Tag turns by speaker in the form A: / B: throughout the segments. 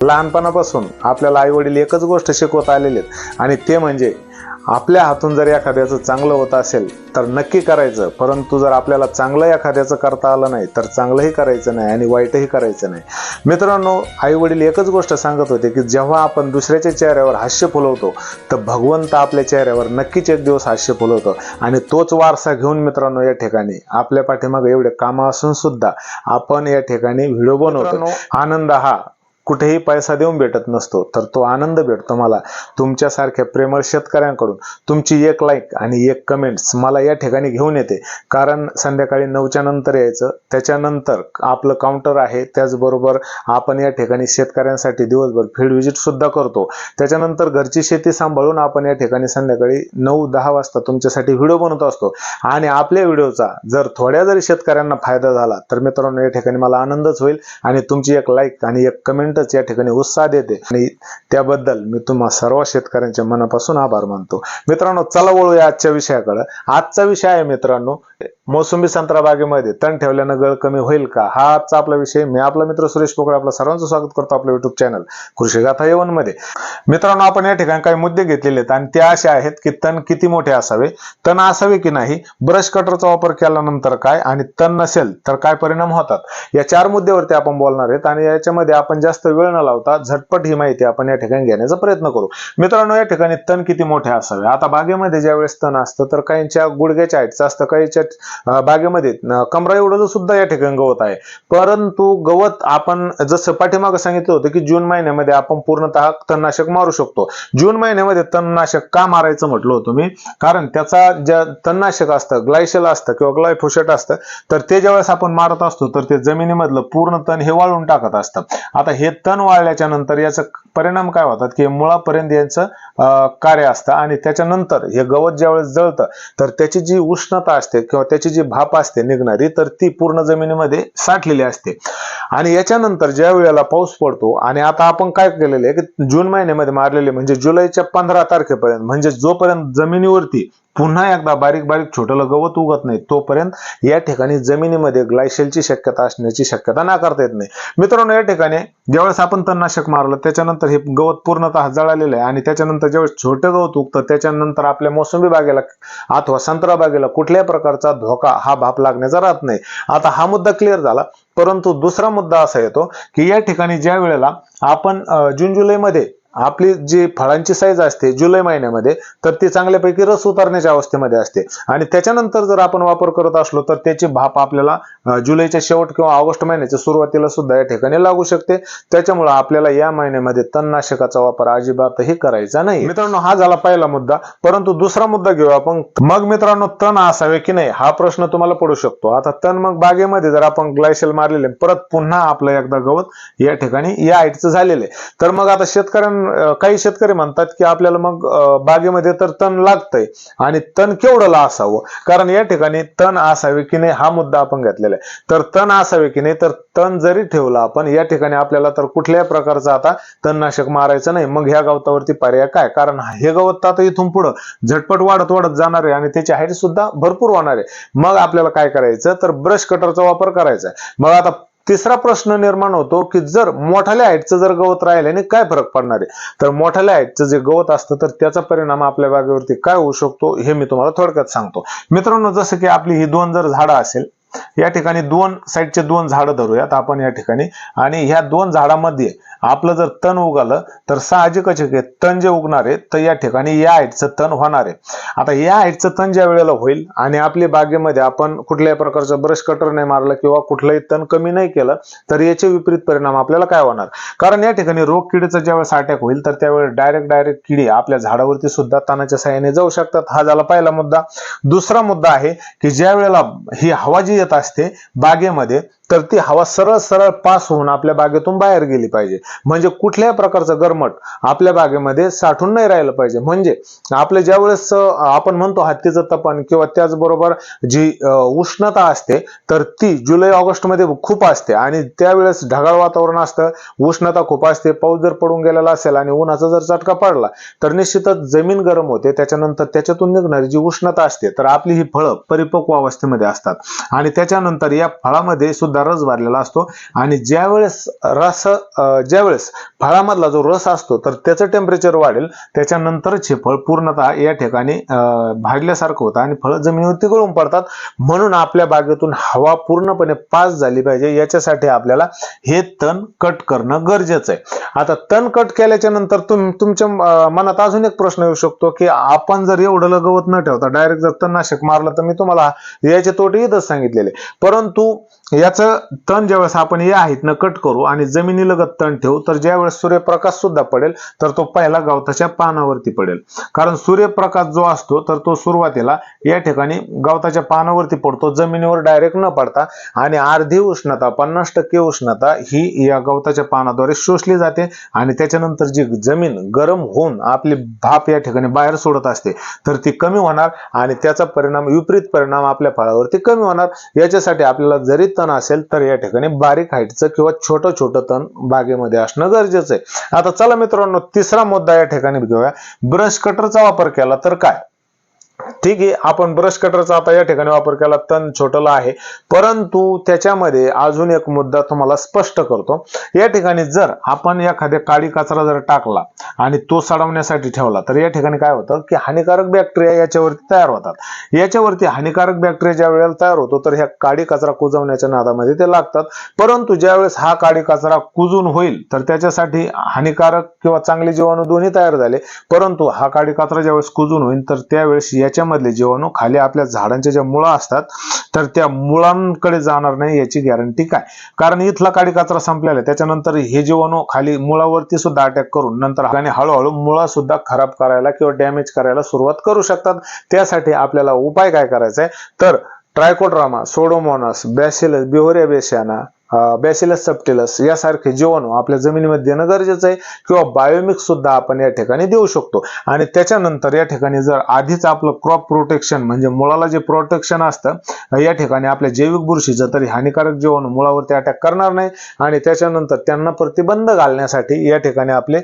A: लहानपणापासून आपल्याला आई वडील एकच गोष्ट शिकवत आलेले आहेत. आणि ते म्हणजे आपल्या हातून जर एखाद्याचं चांगलं होत असेल तर नक्की करायचं. परंतु जर आपल्याला चांगलं एखाद्याचं करता आलं नाही तर चांगलंही करायचं नाही आणि वाईटही करायचं नाही. मित्रांनो आई वडील एकच गोष्ट सांगत होते की जेव्हा आपण दुसऱ्याच्या चेहऱ्यावर हास्य फुलवतो तर भगवंत आपल्या चेहऱ्यावर नक्कीच एक दिवस हास्य फुलवतो. आणि तोच वारसा घेऊन मित्रांनो या ठिकाणी आपल्या पाठीमागे एवढे कामं असून सुद्धा आपण या ठिकाणी व्हिडिओ बनवतो आनंद हा कुठेही पैसा देऊन भेटत नसतो तर तो आनंद भेटतो मला. तुमच्यासारख्या प्रेमळ शेतकऱ्यांकडून तुमची एक लाईक आणि एक कमेंट्स मला या ठिकाणी घेऊन येते. कारण संध्याकाळी नऊच्या नंतर यायचं त्याच्यानंतर आपलं काउंटर आहे त्याचबरोबर आपण या ठिकाणी शेतकऱ्यांसाठी दिवसभर फील्ड व्हिजिट सुद्धा करतो. त्याच्यानंतर घरची शेती सांभाळून आपण या ठिकाणी संध्याकाळी नऊ दहा वाजता तुमच्यासाठी व्हिडिओ बनवत असतो. आणि आपल्या व्हिडिओचा जर थोड्या जरी शेतकऱ्यांना फायदा झाला तर मित्रांनो या ठिकाणी मला आनंदच होईल आणि तुमची एक लाईक आणि एक कमेंट कमेंटच या ठिकाणी उत्साह देते. आणि त्याबद्दल मी तुम्हा सर्व शेतकऱ्यांच्या मनापासून आभार मानतो. मित्रांनो चला वळूया आजच्या विषयाकडे. आजचा विषय आहे मित्रांनो मोसंबी संत्रा बागेमध्ये तण ठेवल्यानं गळ कमी होईल का? हा आजचा आपला विषय. मी आपला मित्र सुरेश पोकळे आपलं सर्वांचं स्वागत करतो आपल्या युट्यूब चॅनल कृषी गाथा येवनमध्ये मित्रांनो आपण या ठिकाणी काही मुद्दे घेतलेले आहेत आणि ते असे आहेत की तण किती मोठे असावे तण असावे की नाही ब्रश कटरचा वापर केल्यानंतर काय आणि तण नसेल तर काय परिणाम होतात? या चार मुद्द्यावरती आपण बोलणार आहेत आणि याच्यामध्ये आपण जास्त वेळ न लावता झटपट ही माहिती आपण या ठिकाणी घेण्याचा प्रयत्न करू. मित्रांनो या ठिकाणी तण किती मोठे असावे? आता बागेमध्ये ज्यावेळेस तण असतं तर काहींच्या गुडघ्याच्या हाईटचं असतं काहीच्या अं, बागेमध्ये कमरा एवढं सुद्धा या ठिकाणी गवत आहे. परंतु गवत आपण जसं पाठीमागं सांगितलं होतं की जून महिन्यामध्ये आपण पूर्णतः तणनाशक मारू शकतो. जून महिन्यामध्ये तणनाशक का मारायचं म्हटलं होतं मी? कारण त्याचा ज्या तणनाशक असतं ग्लायशल असतं किंवा ग्लायफोशेट असतं तर ते ज्यावेळेस आपण मारत असतो तर ते जमिनीमधलं पूर्ण तण हे वाळून टाकत असतं. आता हे तण वाळल्याच्या नंतर याचा परिणाम काय होतात? की मुळापर्यंत यांचं कार्य असतं आणि त्याच्यानंतर हे गवत ज्यावेळेस जळतं तर त्याची जी उष्णता असते किंवा त्याची जी भाप असते निघणारी तर ती पूर्ण जमिनीमध्ये साठलेली असते. आणि याच्यानंतर ज्या वेळेला पाऊस पडतो आणि आता आपण काय केलेलं आहे की जून महिन्यामध्ये मारलेले म्हणजे जुलैच्या पंधरा तारखेपर्यंत म्हणजे जोपर्यंत जमिनीवरती पुन्हा एकदा बारीक बारीक छोटं गवत उगत नाही. तोपर्यंत या ठिकाणी जमिनीमध्ये ग्लायशलची शक्यता असण्याची शक्यता नाकारता येत नाही. मित्रांनो या ठिकाणी ज्यावेळेस आपण तणनाशक मारलं त्याच्यानंतर हे गवत पूर्णतः जळालेलं आहे आणि त्याच्यानंतर ज्यावेळेस छोटं गवत उगतं त्याच्यानंतर आपल्या मोसंबी बागेला अथवा संत्रा बागेला कुठल्याही प्रकारचा धोका हा भाप लागण्याचा राहत नाही. आता हा मुद्दा क्लिअर झाला. परंतु दुसरा मुद्दा असा येतो की या ठिकाणी ज्या वेळेला आपण जून जुलैमध्ये आपली जी फळांची साईज असते जुलै महिन्यामध्ये तर ती चांगल्यापैकी रस उतरण्याच्या अवस्थेमध्ये असते. आणि त्याच्यानंतर जर आपण वापर करत असलो तर त्याची भाप आपल्याला जुलैच्या शेवट किंवा ऑगस्ट महिन्याच्या सुरुवातीला सुद्धा या ठिकाणी लागू शकते. त्याच्यामुळे आपल्याला या महिन्यामध्ये तणनाशकाचा वापर अजिबातही करायचा नाही. मित्रांनो हा झाला पहिला मुद्दा. परंतु दुसरा मुद्दा घेऊ आपण. मग मित्रांनो तण असावे की नाही हा प्रश्न तुम्हाला पडू शकतो. आता तण मग बागेमध्ये जर आपण ग्लायशल मारलेले परत पुन्हा आपलं एकदा गवत या ठिकाणी या आईटचं झालेलं आहे. तर मग आता शेतकऱ्यांना काही शेतकरी म्हणतात की आपल्याला मग बागेमध्ये तर तण लागतंय आणि तण केवढं असावं? कारण या ठिकाणी तण असावे की नाही हा मुद्दा आपण घेतलेला आहे. तर तण असावे की नाही तर तण जरी ठेवलं आपण या ठिकाणी आपल्याला तर कुठल्याही प्रकारचं आता तणनाशक मारायचं नाही. मग ह्या गवतावरती पर्याय काय? कारण हे गवत आता इथून पुढं झटपट वाढत वाढत जाणार आहे आणि त्याची हाईट सुद्धा भरपूर होणार आहे. मग आपल्याला काय करायचं? तर ब्रश कटरचा वापर करायचा आहे. मग आता तिसरा प्रश्न निर्माण होतो की जर मोठाल्या हाईटचं जर गवत राहिल्याने काय फरक पडणार आहे? तर मोठाल्या हाईटचं जे गवत असतं तर त्याचा परिणाम आपल्या बागेवरती काय होऊ शकतो हे मी तुम्हाला थोडक्यात सांगतो. मित्रांनो जसं की आपली ही दोन जर झाडं असेल या ठिकाणी दोन साईडचे दोन झाडं धरूयात आपण या ठिकाणी. आणि ह्या दोन झाडामध्ये आपलं जर तण उगालं तर साहजिकच आहे तण जे उगणार आहे तर या ठिकाणी या हाईटचं तण होणार आहे. आता या हाईटचं तण ज्या वेळेला होईल आणि आपल्या बागेमध्ये आपण कुठल्याही प्रकारचं ब्रश कटर नाही मारलं किंवा कुठलंही तण कमी नाही केलं तर याचे विपरीत परिणाम आपल्याला काय होणार? कारण या ठिकाणी रोग किडीचा ज्यावेळेस अटॅक होईल तर त्यावेळेस डायरेक्ट डायरेक्ट किडी आपल्या झाडावरती सुद्धा तणाच्या साह्याने जाऊ शकतात. हा झाला पहिला मुद्दा. दुसरा मुद्दा आहे की ज्या वेळेला ही हवा जी येत असते बागेमध्ये. तर ती हवा सरळ सरळ पास होऊन आपल्या बागेतून बाहेर गेली पाहिजे. म्हणजे कुठल्याही प्रकारचं गरमट आपल्या बागेमध्ये साठून नाही राहिलं पाहिजे. म्हणजे आपल्या ज्या वेळेस आपण म्हणतो हत्तीचं तपन किंवा त्याचबरोबर जी उष्णता असते तर ती जुलै ऑगस्टमध्ये खूप असते. आणि त्यावेळेस ढगाळ वातावरण असतं उष्णता खूप असते पाऊस जर पडून गेलेला असेल आणि उन्हाचा जर चटका पडला तर निश्चितच जमीन गरम होते. त्याच्यानंतर त्याच्यातून निघणारी जी उष्णता असते तर आपली ही फळं परिपक्व अवस्थेमध्ये असतात. आणि त्याच्यानंतर या फळामध्ये सुद्धा सुद्धा रस भरलेला असतो. आणि ज्यावेळेस रस ज्यावेळेस फळामधला जो रस असतो तर त्याचं टेम्परेचर वाढेल. त्याच्यानंतरच हे फळ पूर्णतः या ठिकाणी भाजल्यासारखं होतं. आणि फळं जमिनीवरती गळून पडतात. म्हणून आपल्या बागेतून हवा पूर्णपणे पास झाली पाहिजे. याच्यासाठी आपल्याला हे तण कट करणं गरजेचं आहे. आता तण कट केल्याच्यानंतर तुम तुमच्या मनात अजून एक प्रश्न येऊ शकतो की आपण जर एवढं गवत न ठेवता डायरेक्ट जर तणनाशक मारलं तर मी तुम्हाला याचे तोटे इथंच सांगितलेले. परंतु याचं तण ज्यावेळेस आपण हे आहेत ना कट करू आणि जमिनीलगत तण ठेवू तर ज्यावेळेस सूर्यप्रकाश सुद्धा पडेल तर तो पहिला गवताच्या पानावरती पडेल. कारण सूर्यप्रकाश जो असतो तर तो सुरुवातीला या ठिकाणी गवताच्या पानावरती पडतो जमिनीवर डायरेक्ट न पडता आणि अर्धी उष्णता पन्नास टक्के उष्णता ही या गवताच्या पानाद्वारे शोषली जाते आणि त्याच्यानंतर जी जमीन गरम होऊन आपली भाप या ठिकाणी बाहेर सोडत असते तर ती कमी होणार आणि त्याचा परिणाम विपरीत परिणाम आपल्या फळावरती कमी होणार. याच्यासाठी आपल्याला जरी तण असेल तर या ठिकाणी बारीक हाईटचं किंवा छोटं छोटं तण बागेमध्ये असणं गरजेचं आहे. आता चला मित्रांनो तिसरा मुद्दा या ठिकाणी घेऊया. ब्रश कटरचा वापर केला तर काय? ठीक आहे आपण ब्रश कटरचा आता या ठिकाणी वापर केला तण छोटला आहे. परंतु त्याच्यामध्ये अजून एक मुद्दा तुम्हाला स्पष्ट करतो. या ठिकाणी जर आपण एखाद्या काळी कचरा जर टाकला आणि तो सडवण्यासाठी ठेवला तर या ठिकाणी काय होतं की हानिकारक बॅक्टेरिया याच्यावरती तयार होतात. याच्यावरती हानिकारक बॅक्टेरिया ज्या वेळेला तयार होतो तर ह्या काळी कचरा कुजवण्याच्या नादामध्ये ते लागतात. परंतु ज्यावेळेस हा काळी कचरा कुजून होईल तर त्याच्यासाठी हानिकारक किंवा चांगले जीवाणू दोन्ही तयार झाले. परंतु हा काळी कचरा ज्यावेळेस कुजून होईल तर त्यावेळेस याच्यामधले जीवाणू खाली आपल्या झाडांच्या ज्या मुळा असतात तर त्या मुळांकडे जाणार नाही याची गॅरंटी काय? कारण इथला काडी कचरा संपलेला आहे. त्याच्यानंतर हे जीवाणू खाली मुळावरती सुद्धा अटॅक करून नंतर आणि हळूहळू मुळा सुद्धा खराब करायला किंवा डॅमेज करायला सुरुवात करू शकतात. त्यासाठी आपल्याला उपाय काय करायचा आहे तर Trichoderma Pseudomonas Bacillus Beauveria bassiana Bacillus subtilis यासारखे जीवाणू आपल्या जमिनीमध्ये देणं गरजेचं आहे किंवा बायोमिक्स सुद्धा आपण या ठिकाणी देऊ शकतो. आणि त्याच्यानंतर या ठिकाणी जर आधीच आपलं क्रॉप प्रोटेक्शन म्हणजे मुळाला जे प्रोटेक्शन असतं या ठिकाणी आपल्या जैविक बुरशीचं तरी हानिकारक जीवाणू मुळावरती अटॅक करणार नाही. आणि त्याच्यानंतर त्यांना प्रतिबंध घालण्यासाठी या ठिकाणी आपले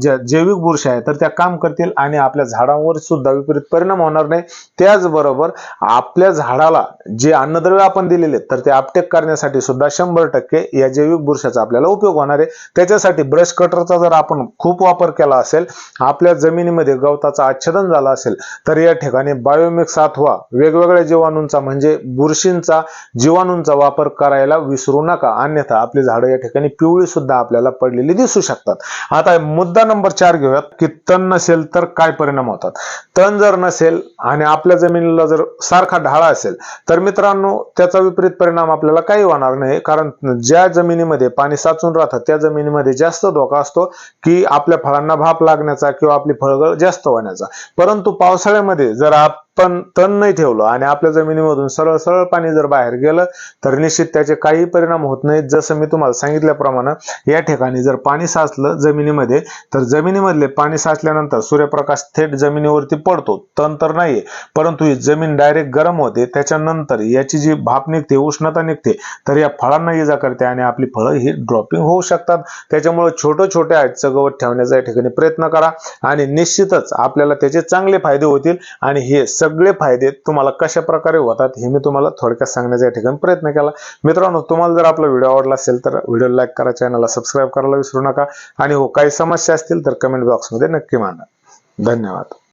A: ज्या जैविक बुरशी आहे तर त्या काम करतील आणि आपल्या झाडांवर सुद्धा विपरीत परिणाम होणार नाही. त्याचबरोबर आपल्या झाडाला जे अन्नद्रव्य आपण दिलेले आहेत, तर ते अपटेक करण्यासाठी सुद्धा शंभर टक्के या जैविक बुरशाचा आपल्याला उपयोग होणार आहे. त्याच्यासाठी ब्रश कटरचा जर आपण खूप वापर केला असेल आपल्या जमिनीमध्ये गवताचं आच्छादन झालं असेल तर या ठिकाणी बायोमिक्स अथवा वेगवेगळ्या जीवाणूंचा म्हणजे बुरशींचा जीवाणूंचा वापर करायला विसरू नका. अन्यथा आपली झाडं या ठिकाणी पिवळी सुद्धा आपल्याला पडलेली दिसू शकतात. आता मुद्दा नंबर चार घेऊयात की तण नसेल तर काय परिणाम होतात? तण जर नसेल आणि आपल्या जमिनीला जर सारखा ढाळा असेल तर मित्रांनो त्याचा विपरीत परिणाम आपल्याला काही होणार नाही. कारण ज्या जमिनीमध्ये पाणी साचून राहतं त्या जमिनीमध्ये जास्त धोका असतो की आपल्या फळांना भाप लागण्याचा किंवा आपली फळगळ जास्त होण्याचा. परंतु पावसाळ्यामध्ये जर आप तण नाही ठेवलं. आणि आपल्या जमिनीमधून सरळ सरळ पाणी जर बाहेर गेलं तर निश्चित त्याचे काही परिणाम होत नाहीत. जसं मी तुम्हाला सांगितल्याप्रमाणे या ठिकाणी जर पाणी साचलं जमिनीमध्ये तर जमिनीमधले पाणी साचल्यानंतर सूर्यप्रकाश थेट जमिनीवरती पडतो. तण तर नाहीये परंतु ही जमीन डायरेक्ट गरम होते. त्याच्यानंतर याची जी भाप निघते उष्णता निघते तर या फळांना इजा करते आणि आपली फळं ही ड्रॉपिंग होऊ शकतात. त्याच्यामुळे छोटं छोट्या हाईटचं गवत ठेवण्याचा या ठिकाणी प्रयत्न करा. आणि निश्चितच आपल्याला त्याचे चांगले फायदे होतील. आणि हे सगळे फायदे तुम्हाला कशा प्रकारे होतात हे मी तुम्हाला थोडक्यात सांगण्याचा या ठिकाणी प्रयत्न केला. मित्रांनो तुम्हाला जर आपला व्हिडिओ आवडला असेल तर व्हिडिओ लाईक करा चॅनलला सबस्क्राईब करायला विसरू नका. आणि हो काही समस्या असतील तर कमेंट बॉक्समध्ये नक्की मांडा. धन्यवाद.